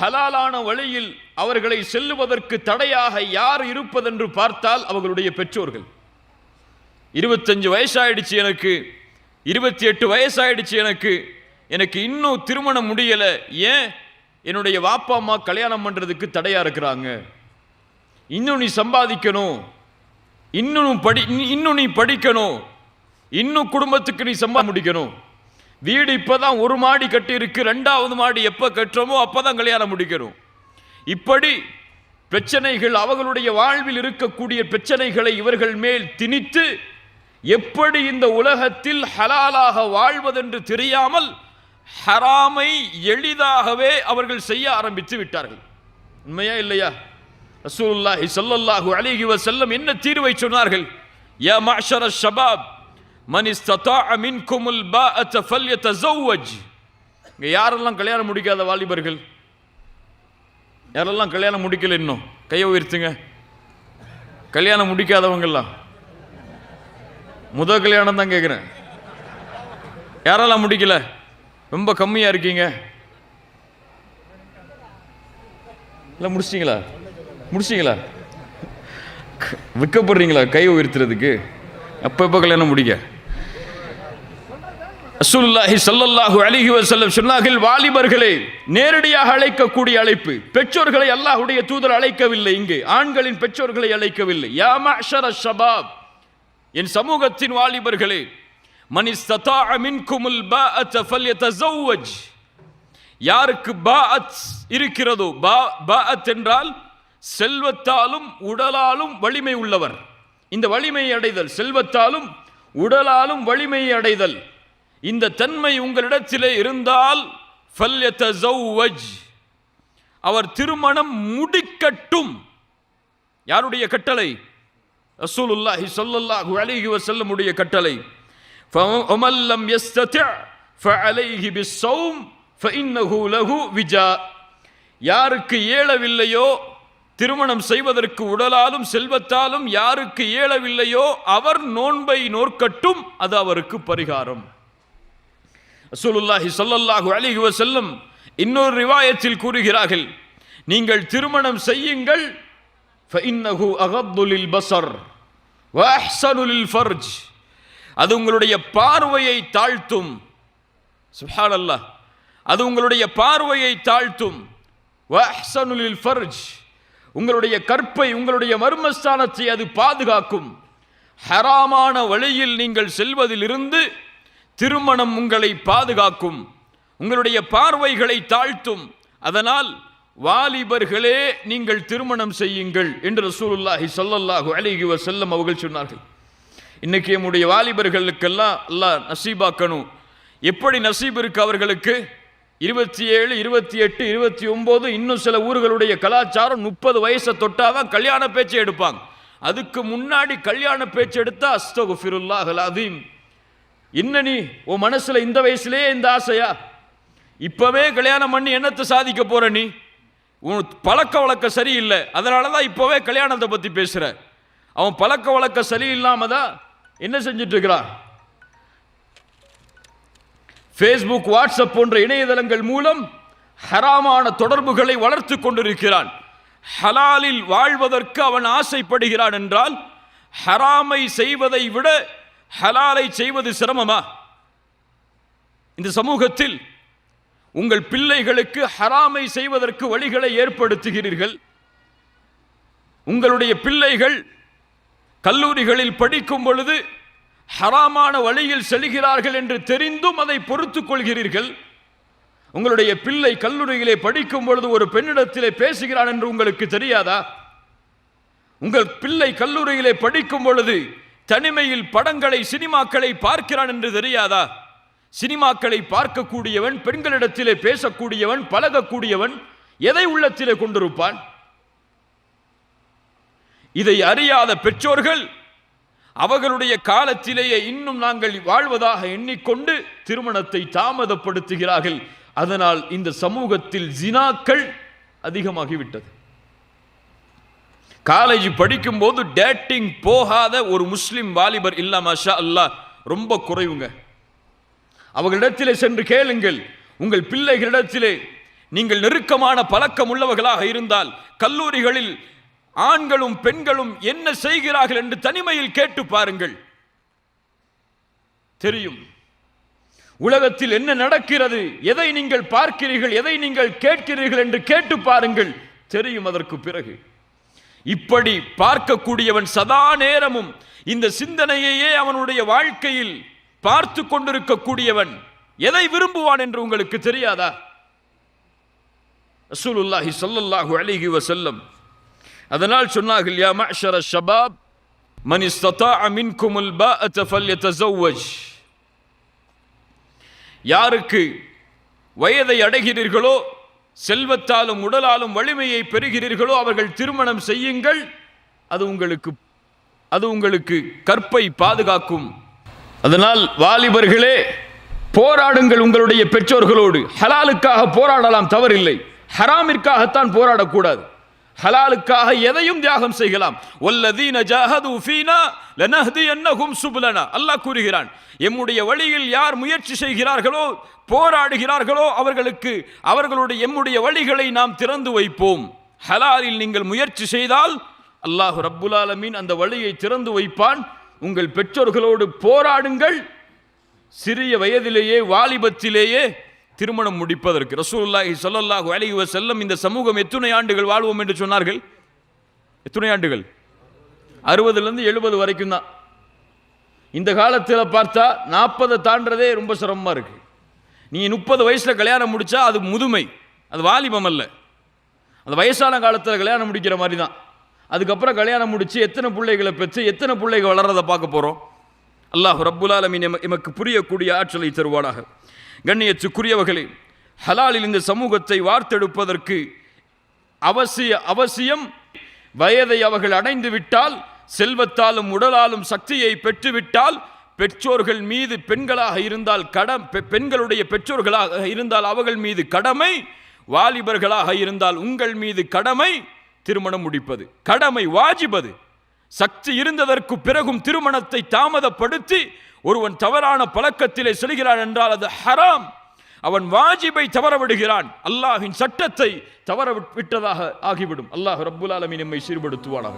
ஹலாலான வழியில் அவர்களை செல்லுவதற்கு தடையாக யார் இருப்பதென்று பார்த்தால் அவர்களுடைய பெற்றோர்கள். இருபத்தஞ்சு வயசாயிடுச்சு எனக்கு. இருபத்தி எட்டு வயசாயிடுச்சு எனக்கு. எனக்கு இன்னும் திருமணம் முடியலை. ஏன்? என்னுடைய வாப்பா அம்மா கல்யாணம் பண்ணுறதுக்கு தடையாக இருக்கிறாங்க. இன்னும் நீ சம்பாதிக்கணும். இன்னும் படி இன்னும் நீ படிக்கணும். இன்னும் குடும்பத்துக்கு நீ சம்பா வீடு வீடு இப்பதான் ஒரு மாடி கட்டியிருக்கு ரெண்டாவது மாடி எப்போ கட்டுறோமோ அப்பதான் கல்யாணம் முடிக்கிறோம் இப்படி பிரச்சனைகள் அவர்களுடைய வாழ்வில் இருக்கக்கூடிய பிரச்சனைகளை இவர்கள் மேல் திணித்து எப்படி இந்த உலகத்தில் ஹலாலாக வாழ்வதென்று தெரியாமல் ஹராமை எளிதாகவே அவர்கள் செய்ய ஆரம்பித்து விட்டார்கள். உண்மையா இல்லையா? ரசூல்லாஹி ஸல்லல்லாஹு அலிஹி வசல்லம் என்ன தீர்வை சொன்னார்கள்? யா மஅஷர ஷபாப் மன் இஸ்ததாஅ மின்குமுல் பாஅத ஃபல்யதஸவ்வஜ் இங்கே யாரெல்லாம் கல்யாணம் முடிக்காத வாலிபர்கள்? யாரெல்லாம் கல்யாணம் முடிக்கல இன்னும்? கையை உயர்த்துங்க. கல்யாணம் முடிக்காதவங்கெல்லாம். முத கல்யாணம் தான் கேட்குறேன் யாரெல்லாம் முடிக்கல? ரொம்ப கம்மியாக இருக்கீங்க. இல்லை முடிச்சிங்களா முடிச்சிங்களா விற்கப்படுறீங்களா? கை உயர்த்துறதுக்கு. அப்போ எப்போ கல்யாணம் முடிக்க? ரசூலுல்லாஹி சல்லல்லாஹு அலிஹி வசல்லம் சொன்னார்கள் வாலிபர்களே நேரடியாக அழைக்கக்கூடிய அழைப்பு. பெற்றோர்களை அல்லாஹுடைய தூதர் அழைக்கவில்லை இங்கு. ஆண்களின் பெற்றோர்களை அழைக்கவில்லை. யா மஅஷர ஷபாப். என் சமூகத்தின் வாலிபர்களே மன் இஸ்ததாஅ மின்குமுல் ஃபல்ய ஃபல்யதஸவ்வஜ். யாருக்கு பாஅத் இருக்கிறதோ பா பாஅத் என்றால் செல்வத்தாலும் உடலாலும் வலிமை உள்ளவர். இந்த வலிமையை அடைதல் செல்வத்தாலும் உடலாலும் வலிமையை அடைதல். இந்த தன்மை உங்களிடத்திலே இருந்தால் அவர் திருமணம் முடிக்கட்டும். யாருடைய கட்டளை? ரசூலுல்லாஹி சொல்லல்லாஹு அலைஹி வசல்லமுடைய கட்டளை. ஃபமல்லம் யஸ்ததி ஃபஅலைஹி பிஸ்ஸௌம் ஃபஇன்னஹு லஹு விஜா. யாருக்கு ஏளவில்லையோ திருமணம் செய்வதற்கு உடலாலும் செல்வத்தாலும் யாருக்கு ஏளவில்லையோ அவர் நோன்பை நோற்கட்டும் அது அவருக்கு பரிகாரம். ரசூலுல்லாஹி சொல்லல்லாஹு அலிஹி வசல்லம் இன்னொரு ரிவாயத்தில் கூறுகிறார்கள். நீங்கள் திருமணம் செய்யுங்கள். ஃபஇன்னஹு அகப்துலில் பசர் வஹ்சனுலில் ஃபர்ஜ். அது உங்களுடைய பார்வையை தாழ்த்தும். சுஹான் அல்லாஹ் அது உங்களுடைய பார்வையை தாழ்த்தும். வஹ்சனுலில் ஃபர்ஜ். உங்களுடைய கற்பை உங்களுடைய மர்மஸ்தானத்தை அது பாதுகாக்கும். ஹராமான வழியில் நீங்கள் செல்வதிலிருந்து திருமணம் உங்களை பாதுகாக்கும் உங்களுடைய பார்வைகளை தாழ்த்தும். அதனால் வாலிபர்களே நீங்கள் திருமணம் செய்யுங்கள் என்று ரசூலுல்லாஹி சொல்லல்லாஹு அலிஹி வசல்லம் அவர்கள் சொன்னார்கள். இன்னைக்கு நம்முடைய வாலிபர்களுக்கெல்லாம் அல்லாஹ் நசீபாக்கணும். எப்படி நசீப் இருக்கு அவர்களுக்கு? இருபத்தி ஏழு இருபத்தி எட்டு இருபத்தி ஒம்பது இன்னும் சில ஊர்களுடைய கலாச்சாரம் முப்பது வயசை தொட்டாதான் கல்யாண பேச்சு எடுப்பாங்க. அதுக்கு முன்னாடி கல்யாண பேச்சு எடுத்தா அஸ்தகுஃபிருல்லாஹ் அதீம் என்ன நீ உன் மனசில் இந்த வயசுலேயே இந்த ஆசையா? இப்போவே கல்யாணம் பண்ணி என்னத்தை சாதிக்க போகிற நீ? உன் பழக்க வழக்கம் சரியில்லை. அதனால தான் இப்போவே கல்யாணத்தை பற்றி பேசுகிற அவன் பழக்க வழக்கம் சரியில்லாமல் தான் என்ன செஞ்சிட்ருக்கிறான் ஃபேஸ்புக் வாட்ஸ்அப் போன்ற இணையதளங்கள் மூலம் ஹராமான தொடர்புகளை வளர்த்து கொண்டிருக்கிறான். ஹலாலில் வாழ்வதற்கு அவன் ஆசைப்படுகிறான் என்றால் ஹராமை செய்வதை விட ஹலாலை செய்வது சிரமமா? இந்த சமூகத்தில் உங்கள் பிள்ளைகளுக்கு ஹராமை செய்வதற்கு வழிகளை ஏற்படுத்துகிறீர்கள். உங்களுடைய பிள்ளைகள் கல்லூரிகளில் படிக்கும் பொழுது ஹராமான வழியில் செல்கிறார்கள் என்று தெரிந்தும் அதை பொறுத்துக் கொள்கிறீர்கள். உங்களுடைய பிள்ளை கல்லூரியிலே படிக்கும் பொழுது ஒரு பெண்ணிடத்திலே பேசுகிறான் என்று உங்களுக்கு தெரியாதா? உங்கள் பிள்ளை கல்லூரியிலே படிக்கும் பொழுது தனிமையில் படங்களை சினிமாக்களை பார்க்கிறான் என்று தெரியாதா? சினிமாக்களை பார்க்கக்கூடியவன் பெண்களிடத்திலே பேசக்கூடியவன் பழகக்கூடியவன் எதை உள்ளத்திலே கொண்டிருப்பான்? இதை அறியாத பெற்றோர்கள் அவர்களுடைய காலத்திலேயே இன்னும் நாங்கள் வாழ்வதாக எண்ணிக்கொண்டு திருமணத்தை தாமதப்படுத்துகிறார்கள். அதனால் இந்த சமூகத்தில் ஜினாக்கள் அதிகமாகிவிட்டது. காலேஜ் படிக்கும்போது டேட்டிங் போகாத ஒரு முஸ்லீம் வாலிபர் இல்ல மாஷா அல்லாஹ் ரொம்ப குறைவுங்க. அவர்களிடத்திலே சென்று கேளுங்கள். உங்கள் பிள்ளைகளிடத்திலே நீங்கள் நெருக்கமான பழக்கம் உள்ளவர்களாக இருந்தால் கல்லூரிகளில் ஆண்களும் பெண்களும் என்ன செய்கிறார்கள் என்று தனிமையில் கேட்டு பாருங்கள். தெரியும். உலகத்தில் என்ன நடக்கிறது எதை நீங்கள் பார்க்கிறீர்கள் எதை நீங்கள் கேட்கிறீர்கள் என்று கேட்டு பாருங்கள். தெரியும் அதற்கு பிறகு. இப்படி பார்க்கக்கூடியவன் சதா நேரமும் இந்த சிந்தனையையே அவனுடைய வாழ்க்கையில் பார்த்து கொண்டிருக்கக்கூடியவன் எதை விரும்புவான் என்று உங்களுக்கு தெரியாதா? ரசூலுல்லாஹி சொல்லல்லாஹு அலைஹி வசல்லம் அதனால் சொன்னார்கள் யா மஷர ஷபாப் மன் இஸ்ததாஅ மின்குமுல் பாஅத ஃபல்யதஸவ்வஜ். யாருக்கு வயதை அடைகிறீர்களோ செல்வத்தாலும் உடலாலும் வலிமையை பெறுகிறீர்களோ அவர்கள் திருமணம் செய்யுங்கள். அது உங்களுக்கு அது உங்களுக்கு கற்பை பாதுகாக்கும். அதனால் வாலிபர்களே போராடுங்கள் உங்களுடைய பெற்றோர்களோடு. ஹலாலுக்காக போராடலாம் தவறில்லை. ஹராமிற்காகத்தான் போராடக்கூடாது. ஹலாலுக்காக எதையும் தியாகம் செய்யலாம். வல்லதீன ஜாஹது ஃபீனா லனஹ்தியன்னஹும் சுபுலனா. அல்லாஹ் கூறுகிறான் எம்முடைய வழியில் யார் முயற்சி செய்கிறார்களோ போராடுகிறார்களோ அவர்களுக்கு அவர்களுடைய எம்முடைய வழிகளை நாம் திறந்து வைப்போம். ஹலாலில் நீங்கள் முயற்சி செய்தால் அல்லாஹ் ரப்புலாலமீன் அந்த வழியை திறந்து வைப்பான். உங்கள் பெற்றோர்களோடு போராடுங்கள். சிறிய வயதிலேயே வாலிபத்திலேயே திருமணம் முடிப்பதற்கு. ரசூல்லாஹி சொல்லல்லாஹு அலைஹி செல்லம் இந்த சமூகம் எத்தனை ஆண்டுகள் வாழ்வோம் என்று சொன்னார்கள்? எத்தனை ஆண்டுகள்? அறுபதுலேருந்து எழுபது வரைக்கும் தான். இந்த காலத்தில் பார்த்தா நாற்பதை தாண்டதே ரொம்ப சிரமமாக இருக்குது நீ முப்பது வயசில் கல்யாணம் முடித்தா அது முதுமை. அது வாலிபம் அல்ல. அந்த வயசான காலத்தில் கல்யாணம் முடிக்கிற மாதிரி தான். அதுக்கப்புறம் கல்யாணம் முடித்து எத்தனை பிள்ளைகளை பெற்று எத்தனை பிள்ளைகள் வளர்றதை பார்க்க போகிறோம் அல்லாஹ் ரப்புலாலமின் எமக்கு புரியக்கூடிய ஆற்றலை தருவானாக. கண்ணியத்துக்குரியவர்களே ஹலாலில் இந்த சமூகத்தை வார்த்தெடுப்பதற்கு அவசிய அவசியம் வயதை அவர்கள் அடைந்து விட்டால் செல்வத்தாலும் உடலாலும் சக்தியை பெற்றுவிட்டால் பெற்றோர்கள் மீது பெண்களாக இருந்தால் கடம் பெ- பெண்களுடைய பெற்றோர்களாக இருந்தால் அவர்கள் மீது கடமை வாலிபர்களாக இருந்தால் உங்கள் மீது கடமை திருமணம் முடிப்பது. கடமை வாஜிபது சக்தி இருந்ததற்கு பிறகும் திருமணத்தை தாமதப்படுத்தி ஒருவன் தவறான பழக்கத்திலே செல்கிறான் என்றால் அது ஹராம். அவன் வாஜிபை தவறவிடுகிறான். அல்லாஹின் சட்டத்தை தவற விட்டதாக ஆகிவிடும். அல்லாஹ் ரப்புல் ஆலமீன் நம்மை சீர்படுத்துவானாக.